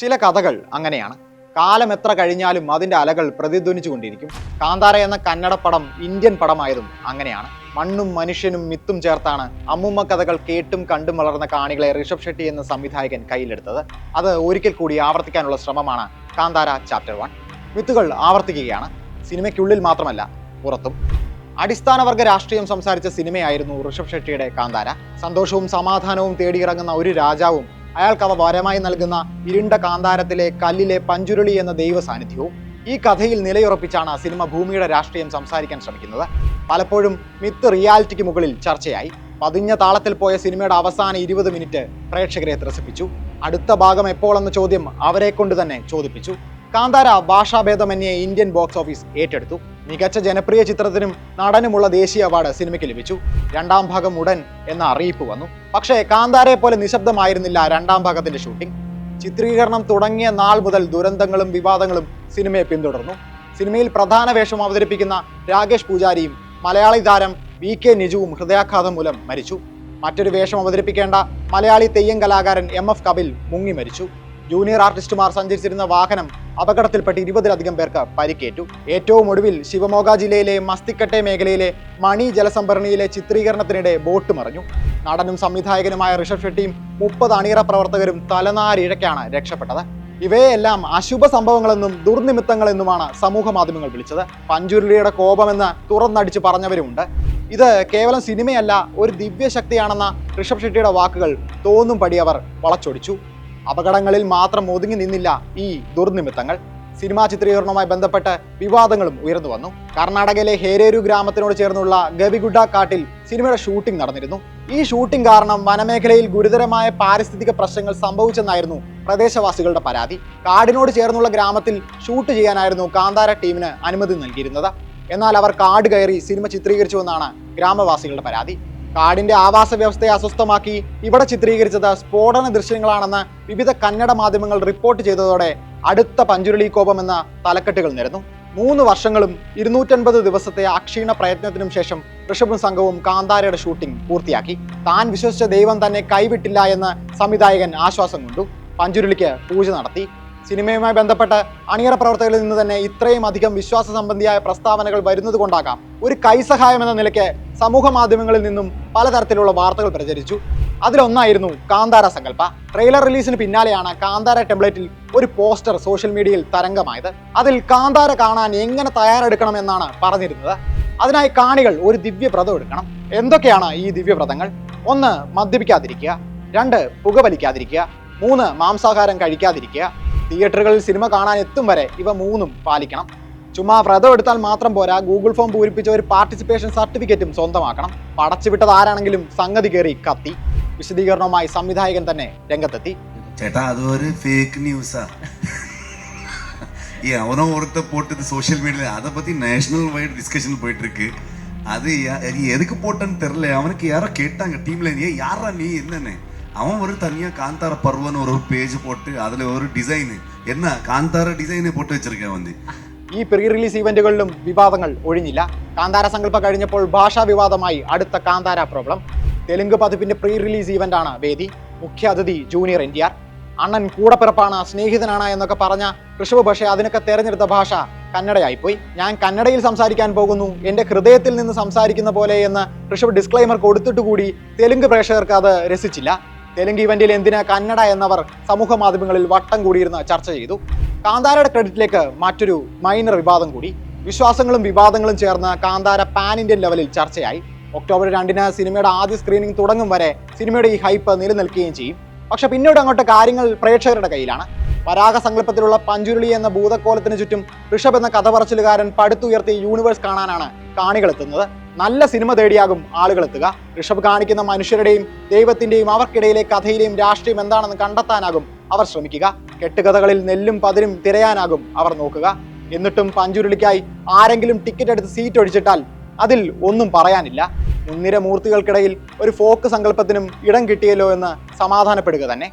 ചില കഥകൾ അങ്ങനെയാണ്. കാലം എത്ര കഴിഞ്ഞാലും അതിന്റെ അലകൾ പ്രതിധ്വനിച്ചുകൊണ്ടിരിക്കും കാന്താര എന്ന കന്നഡ പടം ഇന്ത്യൻ പടമായതും അങ്ങനെയാണ്. മണ്ണും മനുഷ്യനും മിത്തും ചേർത്താണ് അമ്മുമ്മ കഥകൾ കേട്ടും കണ്ടും വളർന്ന കാണികളെ ഋഷഭ് ഷെട്ടി എന്ന സംവിധായകൻ കയ്യിലെടുത്തത്. അത് ഒരിക്കൽ കൂടി ആവർത്തിക്കാനുള്ള ശ്രമമാണ് കാന്താര ചാപ്റ്റർ വൺ വിത്തുകൾ ആവർത്തിക്കുകയാണ്. സിനിമയ്ക്കുള്ളിൽ മാത്രമല്ല പുറത്തും. അടിസ്ഥാനവർഗ രാഷ്ട്രീയം സംസാരിച്ച സിനിമയായിരുന്നു ഋഷഭ് ഷെട്ടിയുടെ കാന്താര. സന്തോഷവും സമാധാനവും തേടിയിറങ്ങുന്ന ഒരു രാജാവും അയാൾക്ക് അവ വരമായി നൽകുന്ന ഇരുണ്ട കാന്താരത്തിലെ കല്ലിലെ പഞ്ചുരുളി എന്ന ദൈവ സാന്നിധ്യവും ഈ കഥയിൽ നിലയുറപ്പിച്ചാണ് സിനിമ ഭൂമിയുടെ രാഷ്ട്രീയം സംസാരിക്കാൻ ശ്രമിക്കുന്നത്. പലപ്പോഴും മിത്ത് റിയാലിറ്റിക്ക് മുകളിൽ ചർച്ചയായി. പതിഞ്ഞ താളത്തിൽ പോയ സിനിമയുടെ അവസാന ഇരുപത് മിനിറ്റ് പ്രേക്ഷകരെ ത്രസിപ്പിച്ചു. അടുത്ത ഭാഗം എപ്പോൾ എന്ന ചോദ്യം അവരെ കൊണ്ട് തന്നെ ചോദിപ്പിച്ചു. കാന്താര ഭാഷാഭേദമന്യേ ഇന്ത്യൻ ബോക്സ് ഓഫീസ് ഏറ്റെടുത്തു. മികച്ച ജനപ്രിയ ചിത്രത്തിനും നടനുമുള്ള ദേശീയ അവാർഡ് സിനിമയ്ക്ക് ലഭിച്ചു. രണ്ടാം ഭാഗം ഉടൻ എന്ന അറിയിപ്പ് വന്നു. പക്ഷേ കാന്താരയെ പോലെ നിശബ്ദമായിരുന്നില്ല രണ്ടാം ഭാഗത്തിന്റെ ഷൂട്ടിംഗ്. ചിത്രീകരണം തുടങ്ങിയ നാൾ മുതൽ ദുരന്തങ്ങളും വിവാദങ്ങളും സിനിമയെ പിന്തുടർന്നു. സിനിമയിൽ പ്രധാന വേഷം അവതരിപ്പിക്കുന്ന രാകേഷ് പൂജാരിയും മലയാളി താരം വി കെ നിജുവും ഹൃദയാഘാതം മൂലം മരിച്ചു. മറ്റൊരു വേഷം അവതരിപ്പിക്കേണ്ട മലയാളി തെയ്യം കലാകാരൻ എം എഫ് കപിൽ മുങ്ങി മരിച്ചു. ജൂനിയർ ആർട്ടിസ്റ്റുമാർ സഞ്ചരിച്ചിരുന്ന വാഹനം അപകടത്തിൽപ്പെട്ട് ഇരുപതിലധികം പേർക്ക് പരിക്കേറ്റു. ഏറ്റവും ഒടുവിൽ ശിവമോഗ ജില്ലയിലെ മസ്തിക്കട്ടെ മേഖലയിലെ മണി ജലസംഭരണിയിലെ ചിത്രീകരണത്തിനിടെ ബോട്ട് മറിഞ്ഞു. നടനും സംവിധായകനുമായ ഋഷഭ് ഷെട്ടിയും മുപ്പത് അണിയറ പ്രവർത്തകരും തലനാരിഴയ്ക്കാണ് രക്ഷപ്പെട്ടത്. ഇവയെല്ലാം അശുഭ സംഭവങ്ങളെന്നും ദുർനിമിത്തങ്ങളെന്നുമാണ് സമൂഹ മാധ്യമങ്ങൾ വിളിച്ചത്. പഞ്ചുരുളിയുടെ കോപമെന്ന് തുറന്നടിച്ച് പറഞ്ഞവരുമുണ്ട്. ഇത് കേവലം സിനിമയല്ല ഒരു ദിവ്യശക്തിയാണെന്ന ഋഷഭ് ഷെട്ടിയുടെ വാക്കുകൾ തോന്നും പടി അവർ വളച്ചൊടിച്ചു. അപകടങ്ങളിൽ മാത്രം ഒതുങ്ങി നിന്നില്ല ഈ ദുർനിമിത്തങ്ങൾ. സിനിമാ ചിത്രീകരണവുമായി ബന്ധപ്പെട്ട് വിവാദങ്ങളും ഉയർന്നു വന്നു. കർണാടകയിലെ ഹേരേരു ഗ്രാമത്തിനോട് ചേർന്നുള്ള ഗവിഗുഡ കാട്ടിൽ സിനിമയുടെ ഷൂട്ടിംഗ് നടന്നിരുന്നു. ഈ ഷൂട്ടിംഗ് കാരണം വനമേഖലയിൽ ഗുരുതരമായ പാരിസ്ഥിതിക പ്രശ്നങ്ങൾ സംഭവിച്ചെന്നായിരുന്നു പ്രദേശവാസികളുടെ പരാതി. കാടിനോട് ചേർന്നുള്ള ഗ്രാമത്തിൽ ഷൂട്ട് ചെയ്യാനായിരുന്നു കാന്താര ടീമിന് അനുമതി നൽകിയിരുന്നത്. എന്നാൽ അവർ കാട് കയറി സിനിമ ചിത്രീകരിച്ചുവെന്നാണ് ഗ്രാമവാസികളുടെ പരാതി. കാടിന്റെ ആവാസ വ്യവസ്ഥയെ അസ്വസ്ഥമാക്കി ഇവിടെ ചിത്രീകരിച്ചത് സ്ഫോടന ദൃശ്യങ്ങളാണെന്ന് വിവിധ കന്നഡ മാധ്യമങ്ങൾ റിപ്പോർട്ട് ചെയ്തതോടെ അടുത്ത പഞ്ചുരുളി കോപം എന്ന തലക്കെട്ടുകൾ നിരന്നു. മൂന്ന് വർഷങ്ങളും ഇരുന്നൂറ്റൻപത് ദിവസത്തെ അക്ഷീണ പ്രയത്നത്തിനും ശേഷം ഋഷഭും സംഘവും കാന്താരയുടെ ഷൂട്ടിംഗ് പൂർത്തിയാക്കി. താൻ വിശ്വസിച്ച ദൈവം തന്നെ കൈവിട്ടില്ല എന്ന് സംവിധായകൻ ആശ്വാസം കൊണ്ടു. പഞ്ചുരുളിക്ക് പൂജ നടത്തി. സിനിമയുമായി ബന്ധപ്പെട്ട് അണിയറ പ്രവർത്തകരിൽ നിന്ന് തന്നെ ഇത്രയും അധികം വിശ്വാസ സംബന്ധിയായ പ്രസ്താവനകൾ വരുന്നത് കൊണ്ടാകാം ഒരു കൈസഹായം എന്ന നിലയ്ക്ക് സമൂഹ മാധ്യമങ്ങളിൽ നിന്നും പലതരത്തിലുള്ള വാർത്തകൾ പ്രചരിച്ചു. അതിലൊന്നായിരുന്നു കാന്താര സങ്കല്പ. ട്രെയിലർ റിലീസിന് പിന്നാലെയാണ് കാന്താര ടെംപ്ലേറ്റിൽ ഒരു പോസ്റ്റർ സോഷ്യൽ മീഡിയയിൽ തരംഗമായത്. അതിൽ കാന്താര കാണാൻ എങ്ങനെ തയ്യാറെടുക്കണം എന്നാണ് പറഞ്ഞിരുന്നത്. അതിനായി കാണികൾ ഒരു ദിവ്യവ്രതം എടുക്കണം. എന്തൊക്കെയാണ് ഈ ദിവ്യവ്രതങ്ങൾ ഒന്ന് മദ്യപിക്കാതിരിക്കുക. രണ്ട് പുകവലിക്കാതിരിക്കുക. മൂന്ന് മാംസാഹാരം കഴിക്കാതിരിക്കുക. തിയേറ്ററുകളിൽ സിനിമ കാണാൻ എത്തും വരെ ഇവ മൂന്നും പാലിക്കണം. ചുമ്മാ വ്രതം എടുത്താൽ മാത്രം പോരാ ഗൂഗിൾ ഫോം പൂരിപ്പിച്ച ഒരു പാർട്ടിസിപ്പേഷൻ സർട്ടിഫിക്കറ്റും സ്വന്തമാക്കണം. പടച്ചുവിട്ടത് ആരാണെങ്കിലും സംഗതി കയറി കത്തി. വിശദീകരണവുമായി സംവിധായകൻ തന്നെ രംഗത്തെത്തി. ചേട്ടാ അതൊരു ഫേക്ക് ന്യൂസാ ഈ அவனோ ஒருத்த സോഷ്യൽ சோஷியல் மீடியாவில் அதை பற்றி நேஷனல் வைட் டிஸ்கஷன் போயிட்டுருக்கு அது எதுக்கு പോട്ടെന്ന് தெரில അവനക്ക് யாரோ கேட்டாங்க டீம்ல நீ யாரா നീ என்னன்னு அவன் ஒரு தனியா காந்தார பருவன்னு ஒரு பேஜ் போட்டு அதுல ஒரு டிசைன் என்ன காந்தார டிசைன் போட்டு வச்சிருக்கேன் வந்து ഈ പ്രീ റിലീസ് ഇവന്റുകളിലും വിവാദങ്ങൾ ഒഴിഞ്ഞില്ല കാന്താര സങ്കല്പ കഴിഞ്ഞപ്പോൾ ഭാഷാ വിവാദമായി അടുത്ത കാന്താര പ്രോബ്ലം തെലുങ്ക് പതിപ്പിന്റെ പ്രീ റിലീസ് ഇവന്റാണ് വേദി മുഖ്യ അതിഥി ജൂനിയർ എൻ ടി ആർ അണ്ണൻ കൂടപ്പിറപ്പാണ് സ്നേഹിതനാണ് എന്നൊക്കെ പറഞ്ഞ ഋഷഭ് പക്ഷേ അതിനൊക്കെ തെരഞ്ഞെടുത്ത ഭാഷ കന്നഡയായിപ്പോയി ഞാൻ കന്നഡയിൽ സംസാരിക്കാൻ പോകുന്നു എന്റെ ഹൃദയത്തിൽ നിന്ന് സംസാരിക്കുന്ന പോലെ എന്ന് ഋഷഭ് ഡിസ്ക്ലൈമർ കൊടുത്തിട്ട് കൂടി തെലുങ്ക് പ്രേക്ഷകർക്ക് അത് രസിച്ചില്ല തെലുങ്ക് ഇവന്റിൽ എന്തിന് കന്നഡ എന്നവർ സമൂഹ മാധ്യമങ്ങളിൽ വട്ടം കൂടിയിരുന്ന് ചർച്ച ചെയ്തു. കാന്താരയുടെ ക്രെഡിറ്റിലേക്ക് മറ്റൊരു മൈനർ വിവാദം കൂടി. വിശ്വാസങ്ങളും വിവാദങ്ങളും ചേർന്ന് കാന്താര പാൻ ഇന്ത്യൻ ലെവലിൽ ചർച്ചയായി. ഒക്ടോബർ രണ്ടിന് സിനിമയുടെ ആദ്യ സ്ക്രീനിംഗ് തുടങ്ങും വരെ സിനിമയുടെ ഈ ഹൈപ്പ് നിലനിൽക്കുകയും ചെയ്യും. പക്ഷെ പിന്നീട് അങ്ങോട്ട് കാര്യങ്ങൾ പ്രേക്ഷകരുടെ കയ്യിലാണ്. പരാഗ സങ്കല്പത്തിലുള്ള പഞ്ചുരുളി എന്ന ഭൂതക്കോലത്തിന് ചുറ്റും ഋഷഭ് എന്ന കഥ പറച്ചിലുകാരൻ പടുത്തുയർത്തിയ യൂണിവേഴ്സ് കാണാനാണ് കാണികളെത്തുന്നത്. നല്ല സിനിമ തേടിയാകും ആളുകൾ എത്തുക ഋഷഭ് കാണിക്കുന്ന മനുഷ്യരുടെയും ദൈവത്തിന്റെയും അവർക്കിടയിലെ കഥയിലെയും രാഷ്ട്രീയം എന്താണെന്ന് കണ്ടെത്താനാകും അവർ ശ്രമിക്കുക. കെട്ടുകഥകളിൽ നെല്ലും പതിരും തിരയാനാകും അവർ നോക്കുക. എന്നിട്ടും പഞ്ചുരുളിക്കായി ആരെങ്കിലും ടിക്കറ്റ് എടുത്ത് സീറ്റ് ഒഴിച്ചിട്ടാൽ അതിൽ ഒന്നും പറയാനില്ല. മുൻനിര മൂർത്തികൾക്കിടയിൽ ഒരു ഫോക്ക് സങ്കല്പത്തിനും ഇടം കിട്ടിയല്ലോ എന്ന് സമാധാനപ്പെടുക തന്നെ.